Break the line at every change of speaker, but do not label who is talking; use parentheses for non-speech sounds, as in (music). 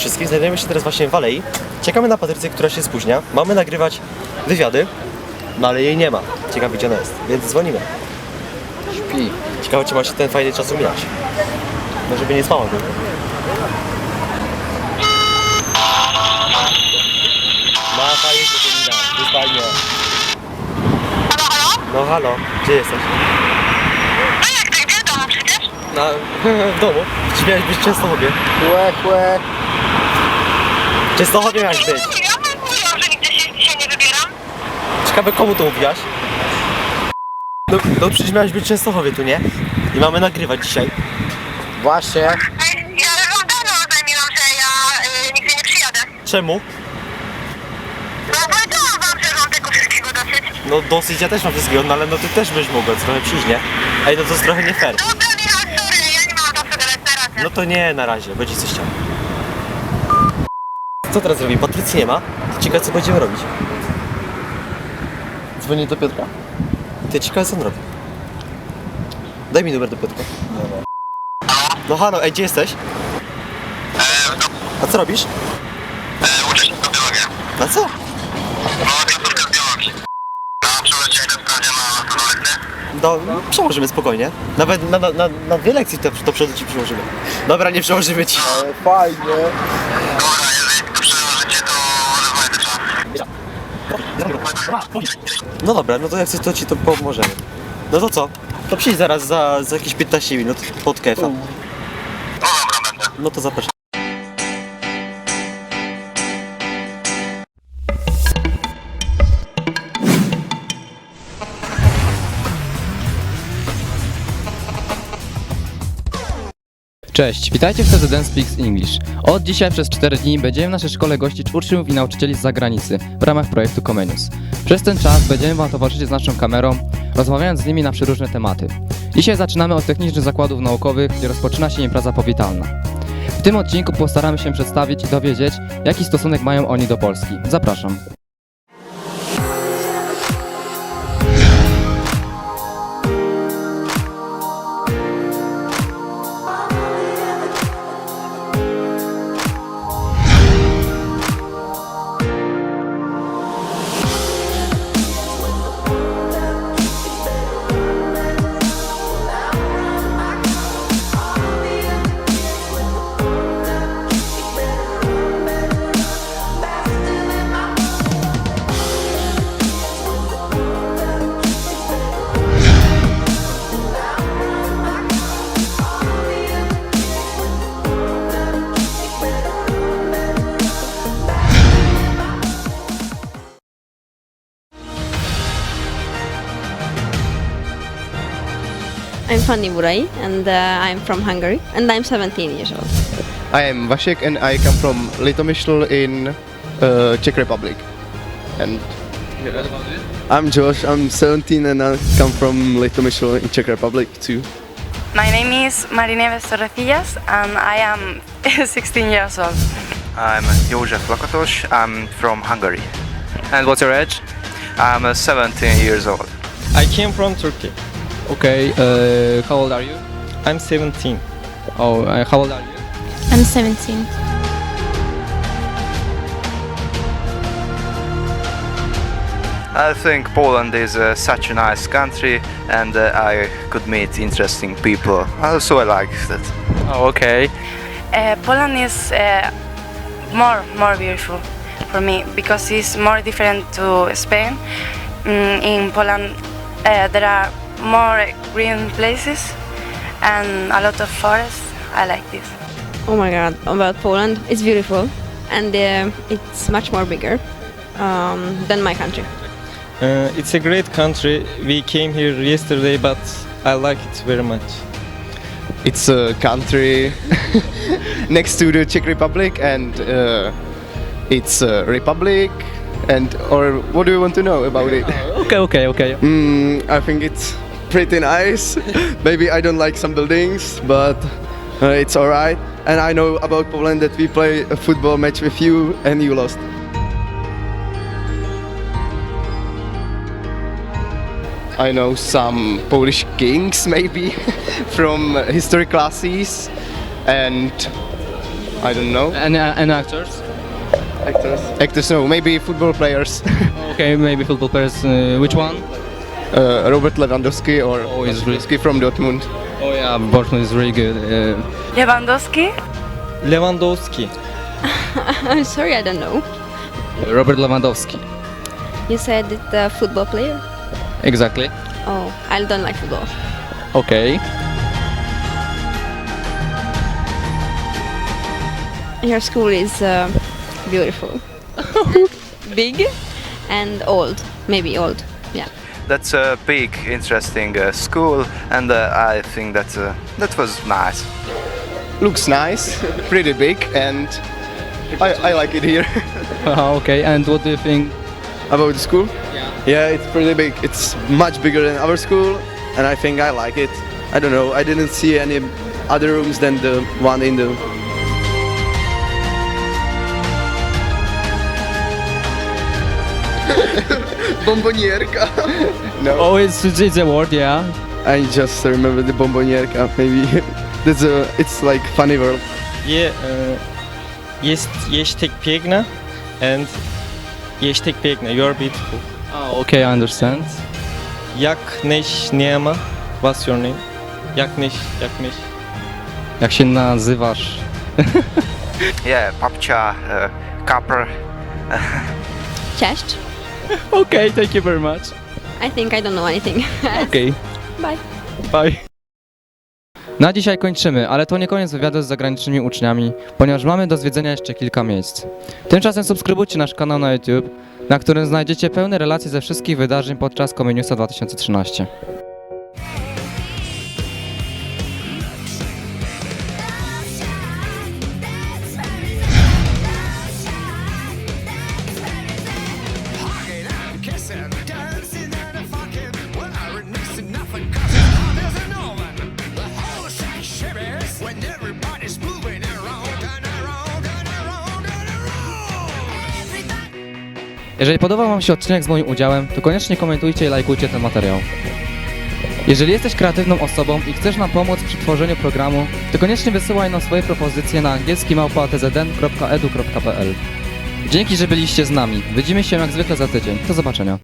wszystkim, znajdujemy się teraz właśnie w Alei. Czekamy na Patrycję, która się spóźnia. Mamy nagrywać wywiady, no ale jej nie ma. Ciekawe gdzie ona jest, więc dzwonimy.
Śpi.
Ciekawe czy ma się ten fajny czas umiać. No żeby nie spała tylko. Ma fajnie godzina, jest fajnie.
Halo, halo?
No halo, gdzie jesteś?
No jak ty, gdzie domu przecież?
Na, (laughs) w domu. Czy miałeś być w Częstochowie?
Łe, łe.
W Częstochowie miałeś być.
Ja bym mówiła, że nigdzie się dzisiaj nie wybieram.
Ciekawe komu to mówiłaś? No, no przecież miałeś być w Częstochowie tu, nie? I mamy nagrywać dzisiaj.
Właśnie.
Ej, Ja wam oznajmiłam, że ja y, nigdzie nie przyjadę.
Czemu?
No powiedziałam wam, że mam tego wszystkiego dosyć.
No dosyć, ja też mam wszystkiego, no ale no ty też byś mogła trochę przyjść, nie? Ej, no to jest trochę nie fair.
Dobra, Michał, sorry, ja nie mam czasu gadać na razie.
No to nie, na razie, będzie coś chciał. Co teraz robi? Patrycji nie ma? To ciekawe co będziemy robić.
Dzwoni do Piotra.
Ty ciekawe co on robi. Daj mi numer do Piotrka. No halo, ej, gdzie jesteś? A co robisz?
Uczę się na biologię.
Na co?
No,
No, przełożymy spokojnie. Nawet na, na, na, na dwie lekcje to, do przodu ci przełożymy. Dobra, nie przełożymy ci.
Ale fajnie.
To to.
No dobra, no to jak coś to ci to pomożemy. No to co? To przyjdź zaraz za, za jakieś 15 minut pod kefa.
No dobra, będę.
No to zapraszam.
Cześć, witajcie w Dance Speaks English. Od dzisiaj przez 4 dni będziemy w naszej szkole gościć uczniów i nauczycieli z zagranicy w ramach projektu Comenius. Przez ten czas będziemy Wam towarzyszyć z naszą kamerą, rozmawiając z nimi na przeróżne tematy. Dzisiaj zaczynamy od technicznych zakładów naukowych, gdzie rozpoczyna się impreza powitalna. W tym odcinku postaramy się przedstawić i dowiedzieć, jaki stosunek mają oni do Polski. Zapraszam.
I'm Fanny Buray and uh, I'm from Hungary and I'm 17 years old.
I am Vasek and I come from Litomyšl in uh, Czech Republic. And I'm Josh, I'm 17 and I come from Litomyšl in Czech Republic too.
My name is Marineves Torrecillas and I am (laughs) 16 years old.
I'm József Lakatos. I'm from Hungary. And what's your age? I'm uh, 17 years old.
I came from Turkey.
Okay, uh, how old are you?
I'm 17.
Oh, uh, how old are you?
I'm 17.
I think Poland is uh, such a nice country and uh, I could meet interesting people. Uh, so I like that.
Oh, okay.
Uh, Poland is uh, more more beautiful for me because it's more different to Spain. Mm, in Poland, uh, there are more green places and a lot of forests. I like this.
Oh my god, about Poland, it's beautiful and uh, it's much more bigger um, than my country.
Uh, it's a great country. We came here yesterday, but I like it very much.
It's a country (laughs) next to the Czech Republic and uh, it's a republic and or what do you want to know about it?
Okay, okay, okay.
Mm, I think it's pretty nice. (laughs) Maybe I don't like some buildings, but uh, it's alright. And I know about Poland that we play a football match with you and you lost. I know some Polish kings (laughs) maybe from history classes and I don't know.
And, uh, and actors?
Actors. Actors, no. Maybe football players. (laughs)
Okay, maybe football players. Uh, which one?
Uh, Robert Lewandowski or
Oh, he's
Lewandowski from Dortmund.
Oh yeah, Dortmund is really good. Uh,
Lewandowski.
Lewandowski. (laughs)
I'm sorry, I don't know.
Robert Lewandowski.
You said it a football player?
Exactly.
Oh, I don't like football.
Okay.
Your school is uh, beautiful. (laughs) (laughs) Big and old. Maybe old. Yeah.
That's a big, interesting uh, school, and uh, I think that uh, that was nice.
Looks nice, (laughs) pretty big, and I, I like it here. (laughs)
okay, and what do you think?
About the school? Yeah. Yeah, it's pretty big. It's much bigger than our school, and I think I like it. I don't know. I didn't see any other rooms than the one in the. (laughs) Bombonierka. no, (laughs)
Oh, it's, it's a word, yeah.
I just remember the bombonierka. Maybe (laughs) that's a. It's like funny word.
Je, e, jest, jeśtek piękna and jeśtek piękna. You're beautiful.
Oh, okay, I understand.
Jak neś nie ma? What's your name? Jak neś, jak neś?
Jak się nazywasz? (laughs)
Yeah, Papcha, uh, Copper.
Cześć. (laughs)
Okay, thank you very much.
I think I don't know anything. (laughs)
Okay.
Bye.
Bye. Na dzisiaj kończymy, ale to nie koniec wywiadu z zagranicznymi uczniami, ponieważ mamy do zwiedzenia jeszcze kilka miejsc. Tymczasem subskrybujcie nasz kanał na YouTube, na którym znajdziecie pełne relacje ze wszystkich wydarzeń podczas Comeniusa 2013. Jeżeli podobał Wam się odcinek z moim udziałem, to koniecznie komentujcie i lajkujcie ten materiał. Jeżeli jesteś kreatywną osobą i chcesz nam pomóc przy tworzeniu programu, to koniecznie wysyłaj nam swoje propozycje na angielski małpa.tzn.edu.pl Dzięki, że byliście z nami. Widzimy się jak zwykle za tydzień. Do zobaczenia.